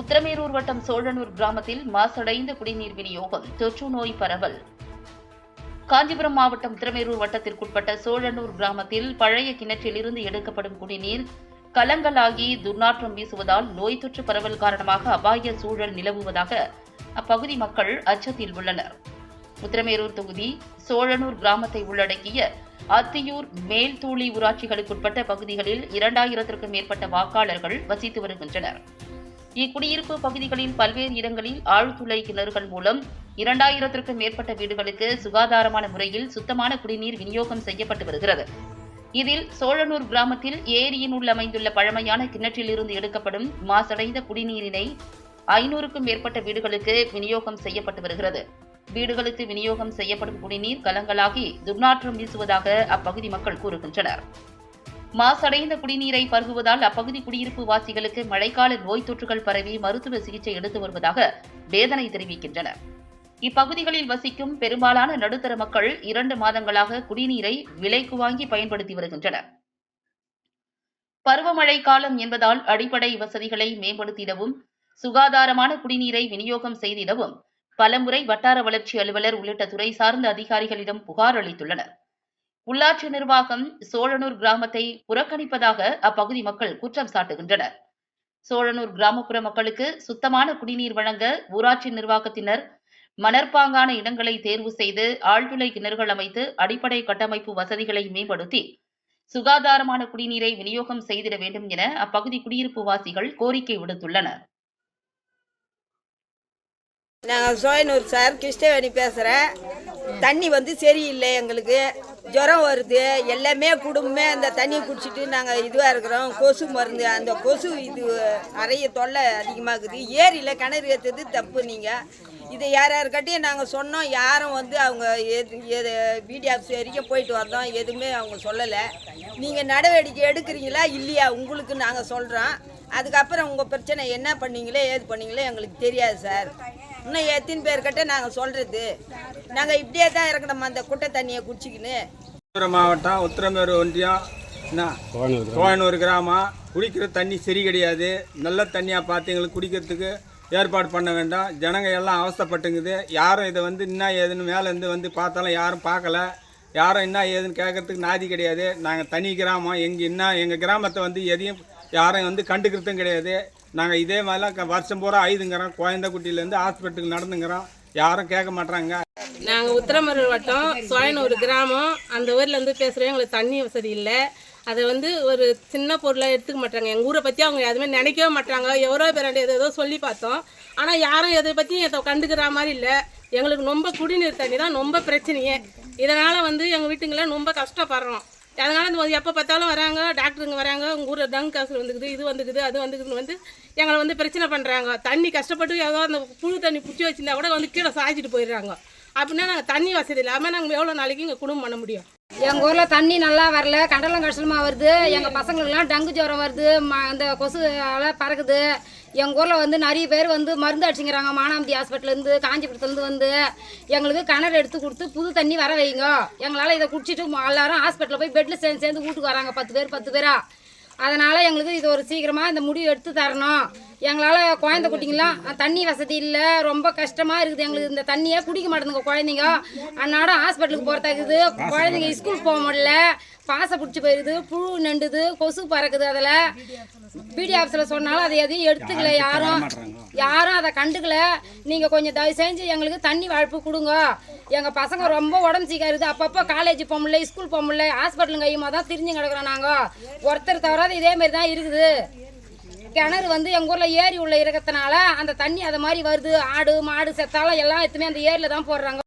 உத்திரமேரூர் வட்டம் சோழனூர் கிராமத்தில் மாசடைந்த குடிநீர் விநியோகம் தொற்று நோய் பரவல். காஞ்சிபுரம் மாவட்டம் உத்திரமேரூர் வட்டத்திற்குட்பட்ட சோழனூர் கிராமத்தில் பழைய கிணற்றிலிருந்து எடுக்கப்படும் குடிநீர் கலங்களாகி துர்நாற்றம் வீசுவதால் நோய் தொற்று பரவல் காரணமாக அபாய சூழல் நிலவுவதாக அப்பகுதி மக்கள் அச்சத்தில் உள்ளனர். உத்திரமேரூர் தொகுதி சோழனூர் கிராமத்தை உள்ளடக்கிய அத்தியூர் மேல்தூளி ஊராட்சிகளுக்குட்பட்ட பகுதிகளில் இரண்டாயிரத்திற்கும் மேற்பட்ட வாக்காளர்கள் வசித்து வருகின்றனர். இக்குடியிருப்பு பகுதிகளில் பல்வேறு இடங்களில் ஆழ்துளை கிணறுகள் மூலம் இரண்டாயிரத்திற்கும் மேற்பட்ட வீடுகளுக்கு சுகாதாரமான முறையில் சுத்தமான குடிநீர் விநியோகம் செய்யப்பட்டு வருகிறது. இதில் சோழனூர் கிராமத்தில் ஏரியினுள் அமைந்துள்ள பழமையான கிணற்றிலிருந்து எடுக்கப்படும் மாசடைந்த குடிநீரினை ஐநூறுக்கும் மேற்பட்ட வீடுகளுக்கு விநியோகம் செய்யப்பட்டு வருகிறது. வீடுகளுக்கு விநியோகம் செய்யப்படும் குடிநீர் கலங்களாகி துர்நாற்றம் வீசுவதாக அப்பகுதி மக்கள் கூறுகின்றனர். மாசடைந்த குடிநீரை பருகுவதால் அப்பகுதி குடியிருப்பு வாசிகளுக்கு மழைக்கால நோய் தொற்றுகள் பரவி மருத்துவ சிகிச்சை எடுத்து வருவதாக வேதனை தெரிவிக்கின்றனர் இப்பகுதிகளில் வசிக்கும் பெரும்பாலான நடுத்தர மக்கள் இரண்டு மாதங்களாக குடிநீரை விலைக்கு வாங்கி பயன்படுத்தி வருகின்றனர். பருவமழை காலம் என்பதால் அடிப்படை வசதிகளை மேம்படுத்திடவும் சுகாதாரமான குடிநீரை விநியோகம் செய்திடவும் பலமுறை வட்டார வளர்ச்சி அலுவலர் உள்ளிட்ட துறை சார்ந்த அதிகாரிகளிடம் புகார் அளித்துள்ளனர். உள்ளாட்சி நிர்வாகம் சோழனூர் கிராமத்தை புறக்கணிப்பதாக அப்பகுதி மக்கள் குற்றம் சாட்டுகின்றனர். சோழனூர் கிராமப்புற மக்களுக்கு சுத்தமான குடிநீர் வழங்க ஊராட்சி நிர்வாகத்தினர் மணற்பாங்கான இடங்களை தேர்வு செய்து ஆழ்துளை கிணறுகள் அமைத்து அடிப்படை கட்டமைப்பு வசதிகளை மேம்படுத்தி சுகாதாரமான குடிநீரை விநியோகம் செய்திட வேண்டும் என அப்பகுதி குடியிருப்பு வாசிகள் கோரிக்கை விடுத்துள்ளனர். நாங்கள் சோயனூர் சார் கிருஷ்ணவேணி பேசுகிறேன் தண்ணி வந்து சரியில்லை எங்களுக்கு. ஜுரம் வருது. எல்லாமே குடும்பமே அந்த தண்ணியை குடிச்சிட்டு நாங்கள் இதுவாக இருக்கிறோம். கொசு மருந்து. அந்த கொசு இது நிறைய தொல்லை அதிகமாகுது. ஏரியில் கிணறு ஏற்றுறது தப்பு நீங்கள் இதை யார் யாருக்கிட்டையும் நாங்கள் சொன்னோம். யாரும் வந்து அவங்க எது எது பிடி ஆஃபீஸ் வரைக்கும் போயிட்டு வந்தோம். எதுவுமே அவங்க சொல்லலை. நீங்கள் நடவடிக்கை எடுக்கிறீங்களா? இல்லையா? உங்களுக்கு நாங்கள் சொல்கிறோம் அதுக்கப்புறம் உங்கள் பிரச்சனை என்ன பண்ணீங்களோ ஏது பண்ணீங்களோ எங்களுக்கு தெரியாது சார். இன்னும் எத்தனை பேர்கிட்ட நாங்கள் சொல்கிறது நாங்கள் இப்படியே தான் இருக்கணும் அந்த குட்டை தண்ணியை குடிச்சிக்கின்னு? மாவட்டம் உத்திரமேரு ஒன்றியம் என்ன? கோயனூர் கிராமம். குடிக்கிற தண்ணி சரி கிடையாது. நல்ல தண்ணியாக பார்த்து எங்களுக்கு குடிக்கிறதுக்கு ஏற்பாடு பண்ண வேண்டாம். ஜனங்க எல்லாம் அவஸ்தைப்பட்டுங்குது. யாரும் இதை வந்து என்ன ஏதுன்னு மேலேருந்து வந்து பார்த்தாலும் யாரும் பார்க்கல. யாரும் என்ன ஏதுன்னு கேட்கறதுக்கு நாதி கிடையாது. நாங்கள் தனி கிராமம். எங்கள் என்ன எங்கள் கிராமத்தை வந்து எதையும் யாரும் வந்து கண்டுக்கிறதும் கிடையாது. நாங்கள் இதே மாதிரிலாம் க- வருஷம் பூரா ஐதுங்கிறோம் குழந்தைக்குட்டியிலேருந்து ஹாஸ்பிட்டலுக்கு நடந்துங்கிறோம். யாரும் கேட்க மாட்டாங்க நாங்கள் உத்திரமருள் வட்டம். சோயனூர் கிராமம். அந்த ஊர்லேருந்து பேசுகிறோம் எங்களுக்கு தண்ணி வசதி இல்லை. அதை வந்து ஒரு சின்ன பொருளாக எடுத்துக்க மாட்டாங்க எங்கள் ஊரை பற்றி அவங்க எதுவுமே நினைக்கவே மாட்டாங்க எவ்வளோ பேராண்டி எதோ ஏதோ சொல்லி பார்த்தோம். ஆனால் யாரும் எதை பற்றியும் எதை கண்டுக்கிற மாதிரி இல்லை. எங்களுக்கு ரொம்ப குடிநீர் தண்ணி தான் ரொம்ப பிரச்சனையே. இதனால் வந்து எங்கள் வீட்டுங்களை ரொம்ப கஷ்டப்படுறோம். அதனால் இந்த எப்போ பார்த்தாலும் வராங்க டாக்டருங்க வராங்க உங்கள் ஊரில் டங்கு காசு வந்துக்குது இது வந்துக்குது அது வந்துக்குதுன்னு வந்து எங்களை வந்து பிரச்சனை பண்ணுறாங்க தண்ணி கஷ்டப்பட்டு ஏதோ அந்த புழு தண்ணி பிடிச்சி வச்சிருந்தா கூட வந்து கீழே சாய்ச்சிட்டு போயிடுறாங்க. அப்படின்னா நாங்கள் தண்ணி வசதி இல்லாமல் நாங்கள் எவ்வளோ நாளைக்கு இங்கே குடும்பம் பண்ண முடியும்? எங்கள் ஊரில் தண்ணி நல்லா வரல கடலும் கஷ்டமாக வருது எங்கள் பசங்களுக்குலாம் டங்கு ஜுரம் வருது ம அந்த கொசுவால் பறக்குது. எங்கள் ஊரில் வந்து நிறைய பேர் வந்து மருந்து அடிச்சுங்கிறாங்க. மானாமதி ஹாஸ்பிட்டலேருந்து காஞ்சிபுரத்துலேருந்து வந்து எங்களுக்கு கிணறு எடுத்து கொடுத்து புது தண்ணி வர வைங்க. எங்களால் இதை குடிச்சிட்டு எல்லாரும் ஹாஸ்பிட்டலில் போய் பெட்டில் சேர்ந்து சேர்ந்து வீட்டுக்கு வராங்க. பத்து பேர் பத்து பேராக அதனால் எங்களுக்கு இது ஒரு சீக்கிரமாக இந்த முடிவு எடுத்து தரணும். எங்களால் குழந்தை குட்டிங்களாம் தண்ணி வசதி இல்லை. ரொம்ப கஷ்டமாக இருக்குது எங்களுக்கு இந்த தண்ணியே குடிக்க மாட்டேங்குங்க குழந்தைங்க. அன்னாடம் ஹாஸ்பிட்டலுக்கு போகிறதாக்குது குழந்தைங்க ஸ்கூல் போக முடியல. பாசை பிடிச்சி போயிருது புழு நண்டுது கொசு பறக்குது அதில். பிடி ஆஃபீஸில் சொன்னாலும் அதை எதையும் எடுத்துக்கல யாரும் யாரும். அதை கண்டுக்கல. நீங்கள் கொஞ்சம் தயவு செஞ்சு எங்களுக்கு தண்ணி வாழ்ப்பு கொடுங்க. எங்கள் பசங்க ரொம்ப உடம்பு சீக்காருது அப்பப்போ காலேஜ் போக முடியல ஸ்கூல் போக முடியல ஹாஸ்பிட்டல் கையுமா தான் திரிஞ்சு கிடக்குறோம் நாங்கள் ஒருத்தர் தவறாத இதே மாதிரி தான் இருக்குது. கிணறு வந்து எங்கள் ஊரில் ஏரி உள்ள இருக்கிறதுனால அந்த தண்ணி அது மாதிரி வருது. ஆடு மாடு செத்தாலும் எல்லாம் எத்துமே அந்த ஏரியில் தான் போடுறாங்க.